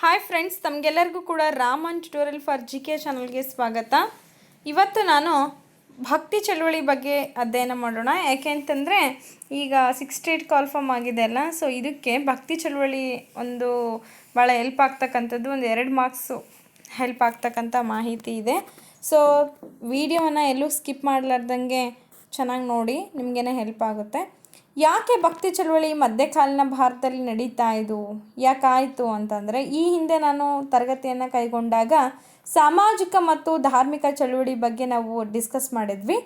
Hi friends ತಮಗೆಲ್ಲರಿಗೂ ಕೂಡ Raman tutorial for G K ಚಾನಲ್ಗೆ ಸ್ವಾಗತ. ಇವತ್ತು ನಾನು ಭಕ್ತಿ ಚಳುವಳಿ ಬಗ್ಗೆ ಅಧ್ಯಯನ ಮಾಡೋಣ. ಯಾಕೆ ಅಂತಂದರೆ, ಈಗ ಸಿಕ್ಸ್ಟಿ ಏಟ್ ಕಾಲ್ಫಾರ್ಮ್ ಆಗಿದೆ ಅಲ್ಲ ಸೊ ಇದಕ್ಕೆ ಭಕ್ತಿ ಚಳುವಳಿ ಒಂದು ಭಾಳ ಹೆಲ್ಪ್ ಆಗ್ತಕ್ಕಂಥದ್ದು, ಒಂದು ಎರಡು ಮಾರ್ಕ್ಸು ಹೆಲ್ಪ್ ಆಗ್ತಕ್ಕಂಥ ಮಾಹಿತಿ ಇದೆ. ಸೊ ವಿಡಿಯೋವನ್ನು ಎಲ್ಲೂ ಸ್ಕಿಪ್ ಮಾಡಲಾರ್ದಂಗೆ ಚೆನ್ನಾಗಿ ನೋಡಿ, ನಿಮಗೇನೆ ಹೆಲ್ಪ್ ಆಗುತ್ತೆ. ಯಾಕೆ ಭಕ್ತಿ ಚಳವಳಿ ಮಧ್ಯಕಾಲೀನ ಭಾರತದಲ್ಲಿ ನಡೀತಾ ಇದು? ಯಾಕಾಯಿತು ಅಂತಂದರೆ, ಈ ಹಿಂದೆ ನಾನು ತರಗತಿಯನ್ನು ಕೈಗೊಂಡಾಗ ಸಾಮಾಜಿಕ ಮತ್ತು ಧಾರ್ಮಿಕ ಚಳುವಳಿ ಬಗ್ಗೆ ನಾವು ಡಿಸ್ಕಸ್ ಮಾಡಿದ್ವಿ.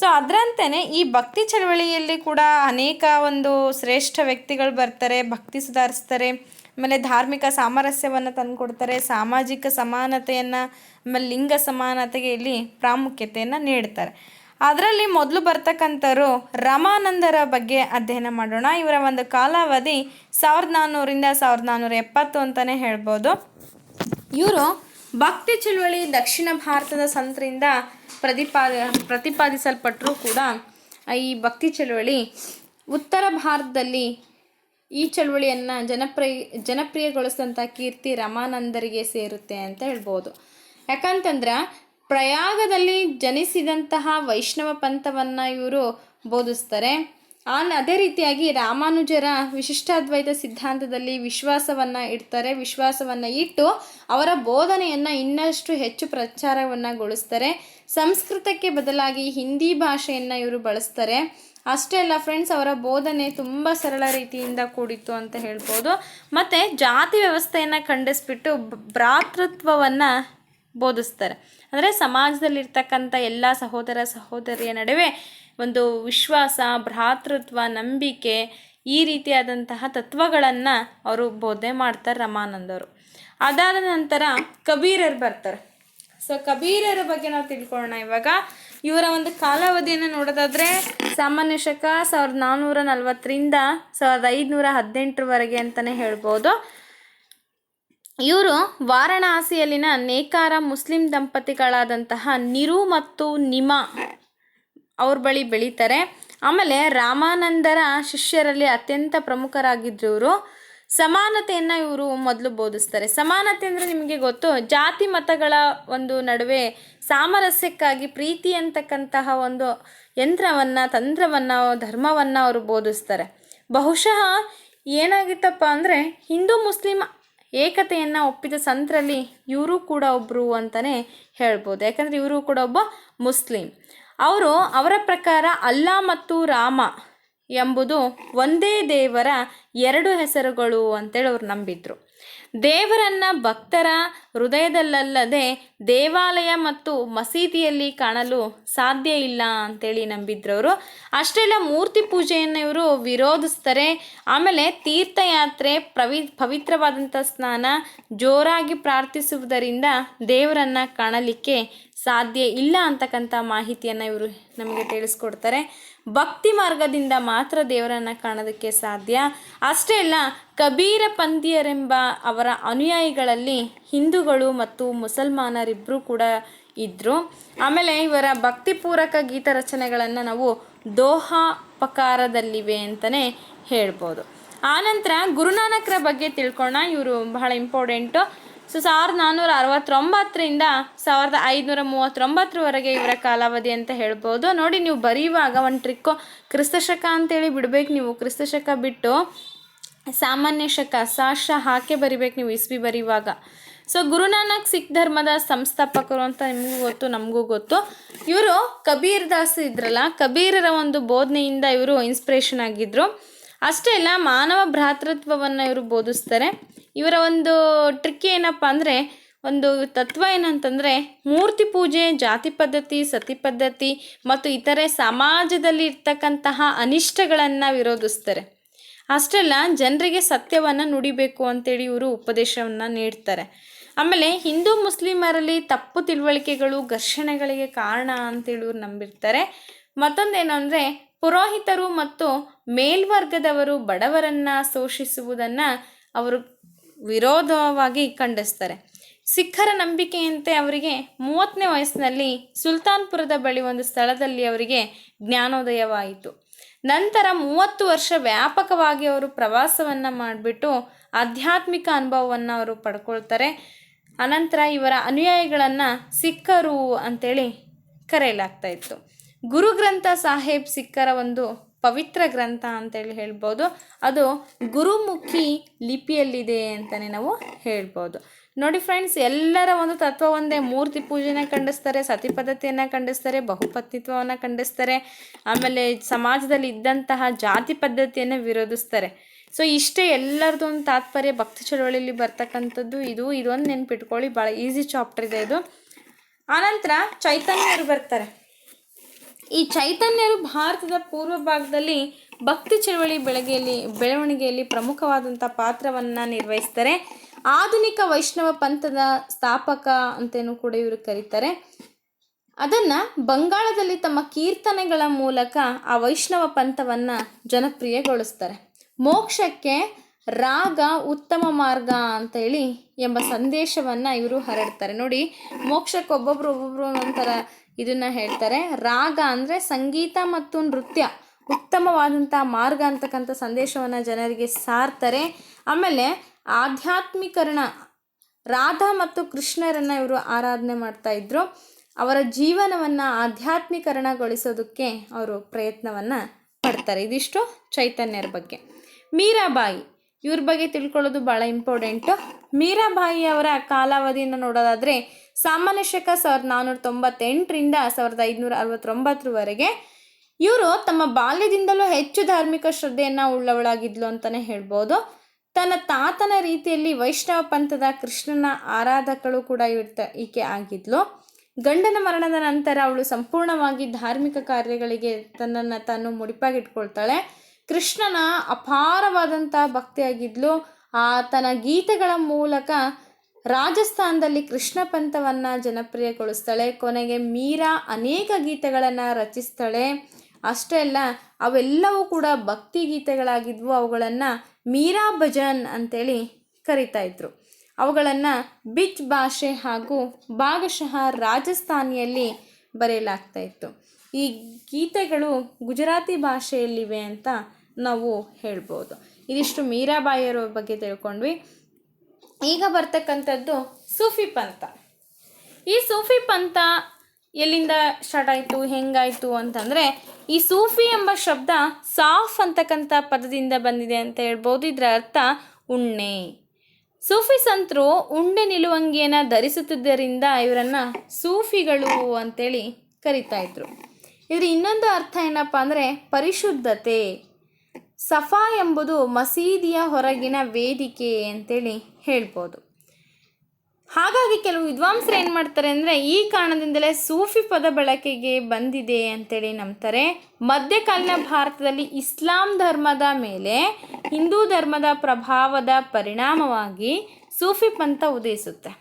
ಸೊ ಅದರಂತೆಯೇ ಈ ಭಕ್ತಿ ಚಳವಳಿಯಲ್ಲಿ ಕೂಡ ಅನೇಕ ಒಂದು ಶ್ರೇಷ್ಠ ವ್ಯಕ್ತಿಗಳು ಬರ್ತಾರೆ, ಭಕ್ತಿ ಸುಧಾರಿಸ್ತಾರೆ, ಆಮೇಲೆ ಧಾರ್ಮಿಕ ಸಾಮರಸ್ಯವನ್ನು ತಂದುಕೊಡ್ತಾರೆ, ಸಾಮಾಜಿಕ ಸಮಾನತೆಯನ್ನು, ಆಮೇಲೆ ಲಿಂಗ ಸಮಾನತೆಗೆ ಇಲ್ಲಿ ಪ್ರಾಮುಖ್ಯತೆಯನ್ನು ನೀಡ್ತಾರೆ. ಅದರಲ್ಲಿ ಮೊದಲು ಬರ್ತಕ್ಕಂಥವ್ರು ರಮಾನಂದರ ಬಗ್ಗೆ ಅಧ್ಯಯನ ಮಾಡೋಣ. ಇವರ ಒಂದು ಕಾಲಾವಧಿ ಸಾವಿರದ ನಾನ್ನೂರಿಂದ ಸಾವಿರದ ನಾನ್ನೂರ ಎಪ್ಪತ್ತು ಅಂತಲೇ ಹೇಳ್ಬೋದು. ಇವರು ಭಕ್ತಿ ಚಳುವಳಿ ದಕ್ಷಿಣ ಭಾರತದ ಸಂತರಿಂದ ಪ್ರತಿಪಾದ ಪ್ರತಿಪಾದಿಸಲ್ಪಟ್ಟರೂ ಕೂಡ ಈ ಭಕ್ತಿ ಚಳುವಳಿ ಉತ್ತರ ಭಾರತದಲ್ಲಿ ಈ ಚಳುವಳಿಯನ್ನು ಜನಪ್ರಿಯ ಜನಪ್ರಿಯಗೊಳಿಸಿದಂಥ ಕೀರ್ತಿ ರಮಾನಂದರಿಗೆ ಸೇರುತ್ತೆ ಅಂತ ಹೇಳ್ಬೋದು. ಯಾಕಂತಂದ್ರೆ ಪ್ರಯಾಗದಲ್ಲಿ ಜನಿಸಿದಂತಹ ವೈಷ್ಣವ ಪಂಥವನ್ನು ಇವರು ಬೋಧಿಸ್ತಾರೆ. ಆನ್ ಅದೇ ರೀತಿಯಾಗಿ ರಾಮಾನುಜರ ವಿಶಿಷ್ಟಾದ್ವೈತ ಸಿದ್ಧಾಂತದಲ್ಲಿ ವಿಶ್ವಾಸವನ್ನು ಇಡ್ತಾರೆ. ವಿಶ್ವಾಸವನ್ನು ಇಟ್ಟು ಅವರ ಬೋಧನೆಯನ್ನು ಇನ್ನಷ್ಟು ಹೆಚ್ಚು ಪ್ರಚಾರವನ್ನು ಗೊಳಿಸ್ತಾರೆ ಸಂಸ್ಕೃತಕ್ಕೆ ಬದಲಾಗಿ ಹಿಂದಿ ಭಾಷೆಯನ್ನು ಇವರು ಬಳಸ್ತಾರೆ. ಅಷ್ಟೇ ಅಲ್ಲ ಫ್ರೆಂಡ್ಸ್ ಅವರ ಬೋಧನೆ ತುಂಬ ಸರಳ ರೀತಿಯಿಂದ ಕೂಡಿತ್ತು ಅಂತ ಹೇಳ್ಬೋದು. ಮತ್ತು ಜಾತಿ ವ್ಯವಸ್ಥೆಯನ್ನು ಖಂಡಿಸ್ಬಿಟ್ಟು ಭ್ರಾತೃತ್ವವನ್ನು ಬೋಧಿಸ್ತಾರೆ. ಅಂದರೆ ಸಮಾಜದಲ್ಲಿರ್ತಕ್ಕಂಥ ಎಲ್ಲ ಸಹೋದರ ಸಹೋದರಿಯ ನಡುವೆ ಒಂದು ವಿಶ್ವಾಸ, ಭ್ರಾತೃತ್ವ, ನಂಬಿಕೆ ಈ ರೀತಿಯಾದಂತಹ ತತ್ವಗಳನ್ನು ಅವರು ಬೋಧನೆ ಮಾಡ್ತಾರೆ ರಮಾನಂದವರು. ಅದಾದ ನಂತರ ಕಬೀರರು ಬರ್ತಾರೆ. ಸೊ ಕಬೀರರ ಬಗ್ಗೆ ನಾವು ತಿಳ್ಕೊಳ್ಳೋಣ ಇವಾಗ. ಇವರ ಒಂದು ಕಾಲಾವಧಿಯನ್ನು ನೋಡೋದಾದರೆ ಸಾಮಾನ್ಯ ಶಕ ಸಾವಿರದ ನಾನ್ನೂರ ನಲವತ್ತರಿಂದ ಸಾವಿರದ ಐದುನೂರ ಹದಿನೆಂಟರವರೆಗೆ ಅಂತಲೇ ಹೇಳ್ಬೋದು. ಇವರು ವಾರಣಾಸಿಯಲ್ಲಿನ ನೇಕಾರ ಮುಸ್ಲಿಂ ದಂಪತಿಗಳಾದಂತಹ ನಿರು ಮತ್ತು ನಿಮ ಅವ್ರ ಬಳಿ ಬೆಳೀತಾರೆ. ಆಮೇಲೆ ರಾಮಾನಂದರ ಶಿಷ್ಯರಲ್ಲಿ ಅತ್ಯಂತ ಪ್ರಮುಖರಾಗಿದ್ದರು ಇವರು ಸಮಾನತೆಯನ್ನು ಇವರು ಮೊದಲು ಬೋಧಿಸ್ತಾರೆ. ಸಮಾನತೆ ಅಂದರೆ ನಿಮಗೆ ಗೊತ್ತು, ಜಾತಿ ಮತಗಳ ಒಂದು ನಡುವೆ ಸಾಮರಸ್ಯಕ್ಕಾಗಿ ಪ್ರೀತಿ ಅಂತಕ್ಕಂತಹ ಒಂದು ಯಂತ್ರವನ್ನು, ತಂತ್ರವನ್ನು, ಧರ್ಮವನ್ನು ಅವರು ಬೋಧಿಸ್ತಾರೆ. ಬಹುಶಃ ಏನಾಗಿತ್ತಪ್ಪ ಅಂದರೆ ಹಿಂದೂ ಮುಸ್ಲಿಂ ಏಕತೆಯನ್ನು ಒಪ್ಪಿದ ಸಂತರಲ್ಲಿ ಇವರು ಕೂಡ ಒಬ್ಬರು ಅಂತಲೇ ಹೇಳ್ಬೋದು. ಯಾಕಂದರೆ ಇವರು ಕೂಡ ಒಬ್ಬ ಮುಸ್ಲಿಂ. ಅವರು ಅವರ ಪ್ರಕಾರ ಅಲ್ಲಾ ಮತ್ತು ರಾಮ ಎಂಬುದು ಒಂದೇ ದೇವರ ಎರಡು ಹೆಸರುಗಳು ಅಂತೇಳಿ ಅವ್ರು ನಂಬಿದ್ರು. ದೇವರನ್ನ ಭಕ್ತರ ಹೃದಯದಲ್ಲಲ್ಲದೆ ದೇವಾಲಯ ಮತ್ತು ಮಸೀದಿಯಲ್ಲಿ ಕಾಣಲು ಸಾಧ್ಯ ಇಲ್ಲ ಅಂತೇಳಿ ನಂಬಿದ್ರವರು. ಅಷ್ಟೆಲ್ಲ ಮೂರ್ತಿ ಪೂಜೆಯನ್ನು ಇವರು ವಿರೋಧಿಸ್ತಾರೆ. ಆಮೇಲೆ ತೀರ್ಥಯಾತ್ರೆ ಪ್ರವಿ ಪವಿತ್ರವಾದಂಥ ಸ್ನಾನ ಜೋರಾಗಿ ಪ್ರಾರ್ಥಿಸುವುದರಿಂದ ದೇವರನ್ನು ಕಾಣಲಿಕ್ಕೆ ಸಾಧ್ಯ ಇಲ್ಲ ಅಂತಕ್ಕಂಥ ಮಾಹಿತಿಯನ್ನು ಇವರು ನಮಗೆ ತಿಳಿಸ್ಕೊಡ್ತಾರೆ. ಭಕ್ತಿ ಮಾರ್ಗದಿಂದ ಮಾತ್ರ ದೇವರನ್ನು ಕಾಣೋದಕ್ಕೆ ಸಾಧ್ಯ. ಅಷ್ಟೇ ಅಲ್ಲ, ಕಬೀರ ಪಂಥೀಯರೆಂಬ ಅವರ ಅನುಯಾಯಿಗಳಲ್ಲಿ ಹಿಂದೂಗಳು ಮತ್ತು ಮುಸಲ್ಮಾನರಿಬ್ಬರೂ ಕೂಡ ಇದ್ದರು ಆಮೇಲೆ ಇವರ ಭಕ್ತಿಪೂರಕ ಗೀತ ರಚನೆಗಳನ್ನು ನಾವು ದೋಹಾಪಕಾರದಲ್ಲಿವೆ ಅಂತಲೇ ಹೇಳ್ಬೋದು. ಆನಂತರ ಗುರುನಾನಕರ ಬಗ್ಗೆ ತಿಳ್ಕೊಳ್ಳೋಣ ಇವರು ಬಹಳ ಇಂಪಾರ್ಟೆಂಟು ಸೊ ಸಾವಿರದ ನಾನ್ನೂರ ಅರವತ್ತೊಂಬತ್ತರಿಂದ ಸಾವಿರದ ಐದುನೂರ ಮೂವತ್ತೊಂಬತ್ತರವರೆಗೆ ಇವರ ಕಾಲಾವಧಿ ಅಂತ ಹೇಳ್ಬೋದು. ನೋಡಿ, ನೀವು ಬರೆಯುವಾಗ ಒಂದು ಟ್ರಿಕ್ಕು ಕ್ರಿಸ್ತಶಕ ಅಂತೇಳಿ ಬಿಡಬೇಕು ನೀವು. ಕ್ರಿಸ್ತಶಕ ಬಿಟ್ಟು ಸಾಮಾನ್ಯ ಶಕ ಸಾಶ ಹಾಕೇ ಬರಿಬೇಕು ನೀವು ಇಸ್ವಿ ಬರೆಯುವಾಗ ಸೊ ಗುರುನಾನಕ್ ಸಿಖ್ ಧರ್ಮದ ಸಂಸ್ಥಾಪಕರು ಅಂತ ನಿಮಗೂ ಗೊತ್ತು, ನಮಗೂ ಗೊತ್ತು. ಇವರು ಕಬೀರ್ ದಾಸ್ ಇದ್ರಲ್ಲ, ಕಬೀರರ ಒಂದು ಬೋಧನೆಯಿಂದ ಇವರು ಇನ್ಸ್ಪಿರೇಷನ್ ಆಗಿದ್ದರು ಅಷ್ಟೇ ಅಲ್ಲ, ಮಾನವ ಭ್ರಾತೃತ್ವವನ್ನು ಇವರು ಬೋಧಿಸ್ತಾರೆ. ಇವರ ಒಂದು ಟ್ರಿಕ್ ಏನಪ್ಪ ಅಂದರೆ, ಒಂದು ತತ್ವ ಏನಂತಂದರೆ, ಮೂರ್ತಿ ಪೂಜೆ, ಜಾತಿ ಪದ್ಧತಿ, ಸತಿ ಪದ್ಧತಿ ಮತ್ತು ಇತರೆ ಸಮಾಜದಲ್ಲಿ ಇರ್ತಕ್ಕಂತಹ ಅನಿಷ್ಟಗಳನ್ನು ವಿರೋಧಿಸ್ತಾರೆ. ಅಷ್ಟೆಲ್ಲ ಜನರಿಗೆ ಸತ್ಯವನ್ನು ನುಡಿಬೇಕು ಅಂತೇಳಿ ಇವರು ಉಪದೇಶವನ್ನು ನೀಡ್ತಾರೆ. ಆಮೇಲೆ ಹಿಂದೂ ಮುಸ್ಲಿಮರಲ್ಲಿ ತಪ್ಪು ತಿಳುವಳಿಕೆಗಳು ಘರ್ಷಣೆಗಳಿಗೆ ಕಾರಣ ಅಂತೇಳಿ ಇವ್ರು ನಂಬಿರ್ತಾರೆ. ಮತ್ತೊಂದೇನು ಅಂದರೆ ಪುರೋಹಿತರು ಮತ್ತು ಮೇಲ್ವರ್ಗದವರು ಬಡವರನ್ನು ಶೋಷಿಸುವುದನ್ನು ಅವರು ವಿರೋಧವಾಗಿ ಖಂಡಿಸ್ತಾರೆ. ಸಿಖ್ಖರ ನಂಬಿಕೆಯಂತೆ ಅವರಿಗೆ ಮೂವತ್ತನೇ ವಯಸ್ಸಿನಲ್ಲಿ ಸುಲ್ತಾನ್ಪುರದ ಬಳಿ ಒಂದು ಸ್ಥಳದಲ್ಲಿ ಅವರಿಗೆ ಜ್ಞಾನೋದಯವಾಯಿತು. ನಂತರ ಮೂವತ್ತು ವರ್ಷ ವ್ಯಾಪಕವಾಗಿ ಅವರು ಪ್ರವಾಸವನ್ನು ಮಾಡಿಬಿಟ್ಟು ಆಧ್ಯಾತ್ಮಿಕ ಅನುಭವವನ್ನು ಅವರು ಪಡ್ಕೊಳ್ತಾರೆ. ಅನಂತರ ಇವರ ಅನುಯಾಯಿಗಳನ್ನು ಸಿಖ್ಖರು ಅಂತೇಳಿ ಕರೆಯಲಾಗ್ತಾ ಇತ್ತು. ಗುರು ಗ್ರಂಥ ಸಾಹೇಬ್ ಸಿಖ್ಖರ ಒಂದು ಪವಿತ್ರ ಗ್ರಂಥ ಅಂತೇಳಿ ಹೇಳ್ಬೋದು. ಅದು ಗುರುಮುಖಿ ಲಿಪಿಯಲ್ಲಿದೆ ಅಂತಲೇ ನಾವು ಹೇಳ್ಬೋದು. ನೋಡಿ ಫ್ರೆಂಡ್ಸ್ ಎಲ್ಲರ ಒಂದು ತತ್ವ ಒಂದೇ. ಮೂರ್ತಿ ಪೂಜೆನ ಖಂಡಿಸ್ತಾರೆ, ಸತಿ ಪದ್ಧತಿಯನ್ನು ಖಂಡಿಸ್ತಾರೆ ಬಹುಪತ್ನಿತ್ವವನ್ನು ಖಂಡಿಸ್ತಾರೆ, ಆಮೇಲೆ ಸಮಾಜದಲ್ಲಿ ಇದ್ದಂತಹ ಜಾತಿ ಪದ್ಧತಿಯನ್ನು ವಿರೋಧಿಸ್ತಾರೆ. ಸೊ ಇಷ್ಟೇ ಎಲ್ಲರದ್ದು ಒಂದು ತಾತ್ಪರ್ಯ ಭಕ್ತಿ ಚಳವಳಿಯಲ್ಲಿ ಬರ್ತಕ್ಕಂಥದ್ದು ಇದು. ಇದೊಂದು ನೆನ್ಪಿಟ್ಕೊಳ್ಳಿ ಭಾಳ ಈಸಿ ಚಾಪ್ಟರ್ ಇದೆ ಇದು. ಆನಂತರ ಚೈತನ್ಯರು ಬರ್ತಾರೆ. ಈ ಚೈತನ್ಯರು ಭಾರತದ ಪೂರ್ವ ಭಾಗದಲ್ಲಿ ಭಕ್ತಿ ಚಳವಳಿ ಬೆಳಗೆಯಲ್ಲಿ, ಬೆಳವಣಿಗೆಯಲ್ಲಿ ಪ್ರಮುಖವಾದಂಥ ಪಾತ್ರವನ್ನು ನಿರ್ವಹಿಸ್ತಾರೆ. ಆಧುನಿಕ ವೈಷ್ಣವ ಪಂಥದ ಸ್ಥಾಪಕ ಅಂತೇನು ಕೂಡ ಇವರು ಕರೀತಾರೆ. ಅದನ್ನು ಬಂಗಾಳದಲ್ಲಿ ತಮ್ಮ ಕೀರ್ತನೆಗಳ ಮೂಲಕ ಆ ವೈಷ್ಣವ ಪಂಥವನ್ನು ಜನಪ್ರಿಯಗೊಳಿಸ್ತಾರೆ. ಮೋಕ್ಷಕ್ಕೆ ರಾಗ ಉತ್ತಮ ಮಾರ್ಗ ಅಂತ ಹೇಳಿ ಎಂಬ ಸಂದೇಶವನ್ನು ಇವರು ಹರಡ್ತಾರೆ. ನೋಡಿ ಮೋಕ್ಷಕ್ಕೆ ಒಬ್ಬೊಬ್ರು ಒಬ್ಬೊಬ್ರು ಒಂಥರ ಇದನ್ನ ಹೇಳ್ತಾರೆ. ರಾಗ ಅಂದರೆ ಸಂಗೀತ ಮತ್ತು ನೃತ್ಯ. ಉತ್ತಮವಾದಂಥ ಮಾರ್ಗ ಅಂತಕ್ಕಂಥ ಸಂದೇಶವನ್ನು ಜನರಿಗೆ ಸಾರ್ತಾರೆ. ಆಮೇಲೆ ಆಧ್ಯಾತ್ಮೀಕರಣ, ರಾಧಾ ಮತ್ತು ಕೃಷ್ಣರನ್ನ ಇವರು ಆರಾಧನೆ ಮಾಡ್ತಾ ಇದ್ರು. ಅವರ ಜೀವನವನ್ನು ಆಧ್ಯಾತ್ಮೀಕರಣಗೊಳಿಸೋದಕ್ಕೆ ಅವರು ಪ್ರಯತ್ನವನ್ನು ಪಡ್ತಾರೆ ಇದಿಷ್ಟು ಚೈತನ್ಯರ ಬಗ್ಗೆ. ಮೀರಾಬಾಯಿ, ಇವ್ರ ಬಗ್ಗೆ ತಿಳ್ಕೊಳ್ಳೋದು ಭಾಳ ಇಂಪಾರ್ಟೆಂಟು ಮೀರಾಬಾಯಿ ಅವರ ಕಾಲಾವಧಿಯನ್ನು ನೋಡೋದಾದರೆ ಸಾಮಾನ್ಯ ಶಕ ಸಾವಿರದ ನಾನ್ನೂರ ತೊಂಬತ್ತೆಂಟರಿಂದ ಸಾವಿರದ ಐದುನೂರ ಅರವತ್ತೊಂಬತ್ತರವರೆಗೆ ಇವರು ತಮ್ಮ ಬಾಲ್ಯದಿಂದಲೂ ಹೆಚ್ಚು ಧಾರ್ಮಿಕ ಶ್ರದ್ಧೆಯನ್ನು ಉಳ್ಳವಳಾಗಿದ್ಲು ಅಂತಲೇ ಹೇಳ್ಬೋದು. ತನ್ನ ತಾತನ ರೀತಿಯಲ್ಲಿ ವೈಷ್ಣವ ಪಂಥದ ಕೃಷ್ಣನ ಆರಾಧಕಳು ಕೂಡ ಇವತ್ತ ಈಕೆ ಆಗಿದ್ಲು. ಗಂಡನ ಮರಣದ ನಂತರ ಅವಳು ಸಂಪೂರ್ಣವಾಗಿ ಧಾರ್ಮಿಕ ಕಾರ್ಯಗಳಿಗೆ ತನ್ನನ್ನು ತಾನು ಮುಡಿಪಾಗಿಟ್ಕೊಳ್ತಾಳೆ. ಕೃಷ್ಣನ ಅಪಾರವಾದಂಥ ಭಕ್ತಿಯಾಗಿದ್ಲು. ಆ ತನ್ನ ಗೀತೆಗಳ ಮೂಲಕ ರಾಜಸ್ಥಾನದಲ್ಲಿ ಕೃಷ್ಣ ಪಂಥವನ್ನು ಜನಪ್ರಿಯಗೊಳಿಸ್ತಾಳೆ, ಕೊನೆಗೆ ಮೀರಾ ಅನೇಕ ಗೀತೆಗಳನ್ನು ರಚಿಸ್ತಾಳೆ. ಅಷ್ಟೇ ಅಲ್ಲ, ಅವೆಲ್ಲವೂ ಕೂಡ ಭಕ್ತಿ ಗೀತೆಗಳಾಗಿದ್ವು. ಅವುಗಳನ್ನು ಮೀರಾ ಭಜನ್ ಅಂತೇಳಿ ಕರಿತಾ ಇದ್ರು. ಅವುಗಳನ್ನು ಬಿಚ್ ಭಾಷೆ ಹಾಗೂ ಭಾಗಶಃ ರಾಜಸ್ಥಾನಿಯಲ್ಲಿ ಬರೆಯಲಾಗ್ತಾ ಇತ್ತು. ಈ ಗೀತೆಗಳು ಗುಜರಾತಿ ಭಾಷೆಯಲ್ಲಿವೆ ಅಂತ ನಾವು ಹೇಳ್ಬೋದು. ಇದಿಷ್ಟು ಮೀರಾಬಾಯಿಯರ ಬಗ್ಗೆ ತಿಳ್ಕೊಂಡ್ವಿ. ಈಗ ಬರ್ತಕ್ಕಂಥದ್ದು ಸೂಫಿ ಪಂಥ. ಈ ಸೂಫಿ ಪಂಥ ಎಲ್ಲಿಂದ ಸ್ಟಾರ್ಟ್ ಆಯಿತು, ಹೆಂಗಾಯಿತು ಅಂತಂದರೆ, ಈ ಸೂಫಿ ಎಂಬ ಶಬ್ದ ಸಾಫ್ ಅಂತಕ್ಕಂಥ ಪದದಿಂದ ಬಂದಿದೆ ಅಂತ ಹೇಳ್ಬೋದು. ಇದರ ಅರ್ಥ ಉಣ್ಣೆ. ಸೂಫಿ ಸಂತರು ಉಂಡೆ ನಿಲುವಂಗಿಯನ್ನು ಧರಿಸುತ್ತಿದ್ದರಿಂದ ಇವರನ್ನು ಸೂಫಿಗಳು ಅಂತೇಳಿ ಕರಿತಾ ಇದ್ರು. ಇದರ ಇನ್ನೊಂದು ಅರ್ಥ ಏನಪ್ಪ ಅಂದರೆ ಪರಿಶುದ್ಧತೆ. ಸಫಾ ಎಂಬುದು ಮಸೀದಿಯ ಹೊರಗಿನ ವೇದಿಕೆ ಅಂತೇಳಿ ಹೇಳ್ಬೋದು. ಹಾಗಾಗಿ ಕೆಲವು ವಿದ್ವಾಂಸರು ಏನು ಮಾಡ್ತಾರೆ ಅಂದರೆ ಈ ಕಾರಣದಿಂದಲೇ ಸೂಫಿ ಪದ ಬಳಕೆಗೆ ಬಂದಿದೆ ಅಂತೇಳಿ ನಂಬ್ತಾರೆ. ಮಧ್ಯಕಾಲೀನ ಭಾರತದಲ್ಲಿ ಇಸ್ಲಾಂ ಧರ್ಮದ ಮೇಲೆ ಹಿಂದೂ ಧರ್ಮದ ಪ್ರಭಾವದ ಪರಿಣಾಮವಾಗಿ ಸೂಫಿ ಪಂಥ ಉದಯಿಸುತ್ತೆ.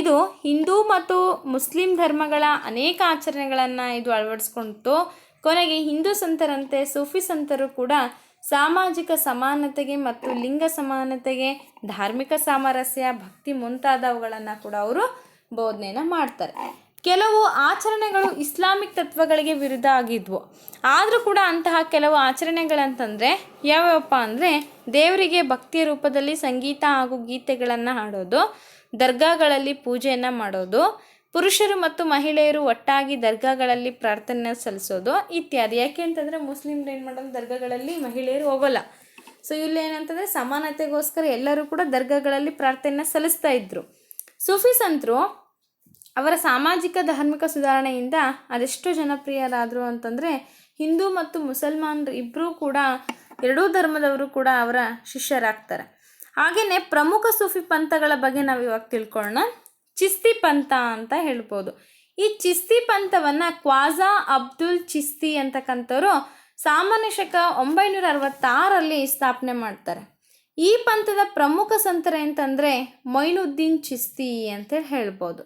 ಇದು ಹಿಂದೂ ಮತ್ತು ಮುಸ್ಲಿಂ ಧರ್ಮಗಳ ಅನೇಕ ಆಚರಣೆಗಳನ್ನು ಇದು ಅಳವಡಿಸ್ಕೊಂತು ಕೊನೆಗೆ ಹಿಂದೂ ಸಂತರಂತೆ ಸೂಫಿ ಸಂತರು ಕೂಡ ಸಾಮಾಜಿಕ ಸಮಾನತೆಗೆ ಮತ್ತು ಲಿಂಗ ಸಮಾನತೆಗೆ ಧಾರ್ಮಿಕ ಸಾಮರಸ್ಯ, ಭಕ್ತಿ ಮುಂತಾದವುಗಳನ್ನು ಕೂಡ ಅವರು ಬೋಧನೆಯನ್ನು ಮಾಡ್ತಾರೆ. ಕೆಲವು ಆಚರಣೆಗಳು ಇಸ್ಲಾಮಿಕ್ ತತ್ವಗಳಿಗೆ ವಿರುದ್ಧ ಆಗಿದ್ವು. ಆದರೂ ಕೂಡ ಅಂತಹ ಕೆಲವು ಆಚರಣೆಗಳಂತಂದರೆ ಯಾವ್ಯಾವಪ್ಪ ಅಂದರೆ ದೇವರಿಗೆ ಭಕ್ತಿಯ ರೂಪದಲ್ಲಿ ಸಂಗೀತ ಹಾಗೂ ಗೀತೆಗಳನ್ನು ಹಾಡೋದು, ದರ್ಗಾಗಳಲ್ಲಿ ಪೂಜೆಯನ್ನು ಮಾಡೋದು ಪುರುಷರು ಮತ್ತು ಮಹಿಳೆಯರು ಒಟ್ಟಾಗಿ ದರ್ಗಾಗಳಲ್ಲಿ ಪ್ರಾರ್ಥನೆ ಸಲ್ಲಿಸೋದು ಇತ್ಯಾದಿ. ಯಾಕೆ ಅಂತಂದರೆ ಮುಸ್ಲಿಮ್ರು ಏನು ಮಾಡೋದು? ದರ್ಗಾಗಳಲ್ಲಿ ಮಹಿಳೆಯರು ಹೋಗೋಲ್ಲ. ಸೊ ಇಲ್ಲಿ ಏನಂತಂದರೆ ಸಮಾನತೆಗೋಸ್ಕರ ಎಲ್ಲರೂ ಕೂಡ ದರ್ಗಾಗಳಲ್ಲಿ ಪ್ರಾರ್ಥನೆ ಸಲ್ಲಿಸ್ತಾ ಇದ್ರು. ಸೂಫಿ ಸಂತರು ಅವರ ಸಾಮಾಜಿಕ, ಧಾರ್ಮಿಕ ಸುಧಾರಣೆಯಿಂದ ಅದೆಷ್ಟು ಜನಪ್ರಿಯರಾದರು ಅಂತಂದರೆ ಹಿಂದೂ ಮತ್ತು ಮುಸಲ್ಮಾನರು ಇಬ್ಬರೂ ಕೂಡ, ಎರಡೂ ಧರ್ಮದವರು ಕೂಡ ಅವರ ಶಿಷ್ಯರಾಗ್ತಾರೆ. ಹಾಗೆಯೇ ಪ್ರಮುಖ ಸೂಫಿ ಪಂಥಗಳ ಬಗ್ಗೆ ನಾವು ಇವಾಗ ತಿಳ್ಕೊಳ್ಳೋಣ. ಚಿಸ್ತಿ ಪಂಥ ಅಂತ ಹೇಳ್ಬೋದು. ಈ ಚಿಸ್ತಿ ಪಂಥವನ್ನು ಕ್ವಾಜಾ ಅಬ್ದುಲ್ ಚಿಸ್ತಿ ಅಂತಕ್ಕಂಥವ್ರು ಸಾಮಾನ್ಯ ಶಕ ಒಂಬೈನೂರ ಅರವತ್ತಾರರಲ್ಲಿ ಸ್ಥಾಪನೆ ಮಾಡ್ತಾರೆ. ಈ ಪಂಥದ ಪ್ರಮುಖ ಸಂತರ ಅಂತಂದರೆ ಮೈನುದ್ದೀನ್ ಚಿಸ್ತಿ ಅಂತೇಳಿ ಹೇಳ್ಬೋದು.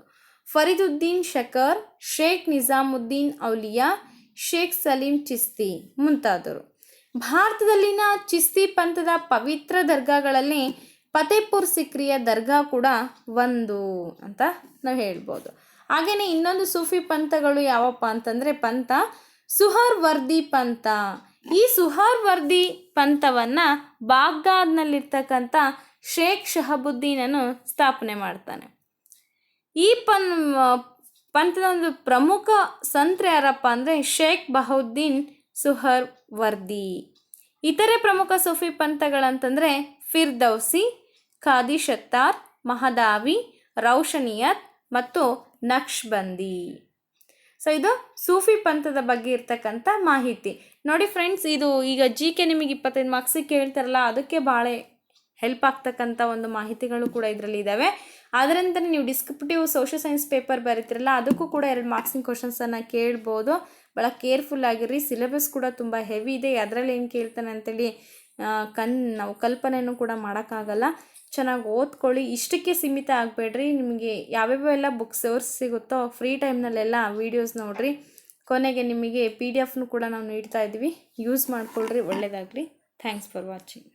ಫರೀದುದ್ದೀನ್ ಶಕರ್, ಶೇಖ್ ನಿಜಾಮುದ್ದೀನ್ ಔಲಿಯಾ, ಶೇಖ್ ಸಲೀಂ ಚಿಸ್ತಿ ಮುಂತಾದರು ಭಾರತದಲ್ಲಿನ ಚಿಸ್ತಿ ಪಂಥದ ಪವಿತ್ರ ದರ್ಗಾಗಳಲ್ಲಿ ಫತೇಪುರ್ ಸಿಕ್ರಿಯ ದರ್ಗಾ ಕೂಡ ಒಂದು ಅಂತ ನಾವು ಹೇಳ್ಬೋದು. ಹಾಗೆಯೇ ಇನ್ನೊಂದು ಸೂಫಿ ಪಂಥಗಳು ಯಾವಪ್ಪ ಅಂತಂದರೆ ಪಂಥ ಸುಹಾರ್ ವರ್ದಿ ಪಂಥ. ಈ ಸುಹಾರ್ ವರ್ದಿ ಪಂಥವನ್ನು ಬಾಗ್ದಾದ್ನಲ್ಲಿರ್ತಕ್ಕಂಥ ಶೇಖ್ ಶಹಬುದ್ದೀನನು ಸ್ಥಾಪನೆ ಮಾಡ್ತಾನೆ. ಈ ಪನ್ ಪಂಥದ ಒಂದು ಪ್ರಮುಖ ಸಂತ್ರ ಯಾರಪ್ಪ ಅಂದರೆ ಶೇಖ್ ಬಹೌದ್ದೀನ್ ಸುಹರ್ ವರ್ದಿ ಇತರೆ ಪ್ರಮುಖ ಸೂಫಿ ಪಂಥಗಳಂತಂದರೆ ಫಿರ್ದೌಸಿ ಖಾದಿ ಶತ್ತಾರ್ ಮಹದಾವಿ, ರೌಶನಿಯತ್ ಮತ್ತು ನಕ್ಷಬಂದಿ. ಸೊ ಇದು ಸೂಫಿ ಪಂಥದ ಬಗ್ಗೆ ಇರ್ತಕ್ಕಂಥ ಮಾಹಿತಿ. ನೋಡಿ ಫ್ರೆಂಡ್ಸ್ ಇದು ಈಗ ಜಿ ಕೆ ನಿಮಗೆ ಇಪ್ಪತ್ತೈದು ಮಾರ್ಕ್ಸಿಗೆ ಕೇಳ್ತಾರಲ್ಲ, ಅದಕ್ಕೆ ಭಾಳ ಹೆಲ್ಪ್ ಆಗ್ತಕ್ಕಂಥ ಒಂದು ಮಾಹಿತಿಗಳು ಕೂಡ ಇದರಲ್ಲಿ ಇದ್ದಾವೆ ಅದರಿಂದನೇ ನೀವು ಡಿಸ್ಕ್ರಿಪ್ಟಿವ್ ಸೋಷಿಯಲ್ ಸೈನ್ಸ್ ಪೇಪರ್ ಬರೀತಿರಲ್ಲ, ಅದಕ್ಕೂ ಕೂಡ ಎರಡು ಮಾರ್ಕ್ಸಿನ ಕ್ವಶನ್ಸನ್ನು ಕೇಳ್ಬೋದು. ಭಾಳ ಕೇರ್ಫುಲ್ ಆಗಿರ್ರಿ ಸಿಲೆಬಸ್ ಕೂಡ ತುಂಬ ಹೆವಿ ಇದೆ ಅದರಲ್ಲಿ ಏನು ಕೇಳ್ತಾನೆ ಅಂತೇಳಿ ಕಣ್ ನಾವು ಕಲ್ಪನೆಯೂ ಕೂಡ ಮಾಡೋಕ್ಕಾಗಲ್ಲ. ಚೆನ್ನಾಗಿ ಓದ್ಕೊಳ್ಳಿ. ಇಷ್ಟಕ್ಕೆ ಸೀಮಿತ ಆಗಬೇಡ್ರಿ. ನಿಮಗೆ ಯಾವ್ಯಾವ ಎಲ್ಲ ಬುಕ್ ಸೋರ್ಸ್ ಸಿಗುತ್ತೋ ಫ್ರೀ ಟೈಮ್ನಲ್ಲೆಲ್ಲ ವೀಡಿಯೋಸ್ ನೋಡಿರಿ. ಕೊನೆಗೆ ನಿಮಗೆ ಪಿ ಡಿ ಎಫ್ನು ಕೂಡ ನಾವು ನೀಡ್ತಾ ಇದ್ದೀವಿ. ಯೂಸ್ ಮಾಡ್ಕೊಳ್ರಿ. ಒಳ್ಳೆಯದಾಗಲಿ ಥ್ಯಾಂಕ್ಸ್ ಫಾರ್ ವಾಚಿಂಗ್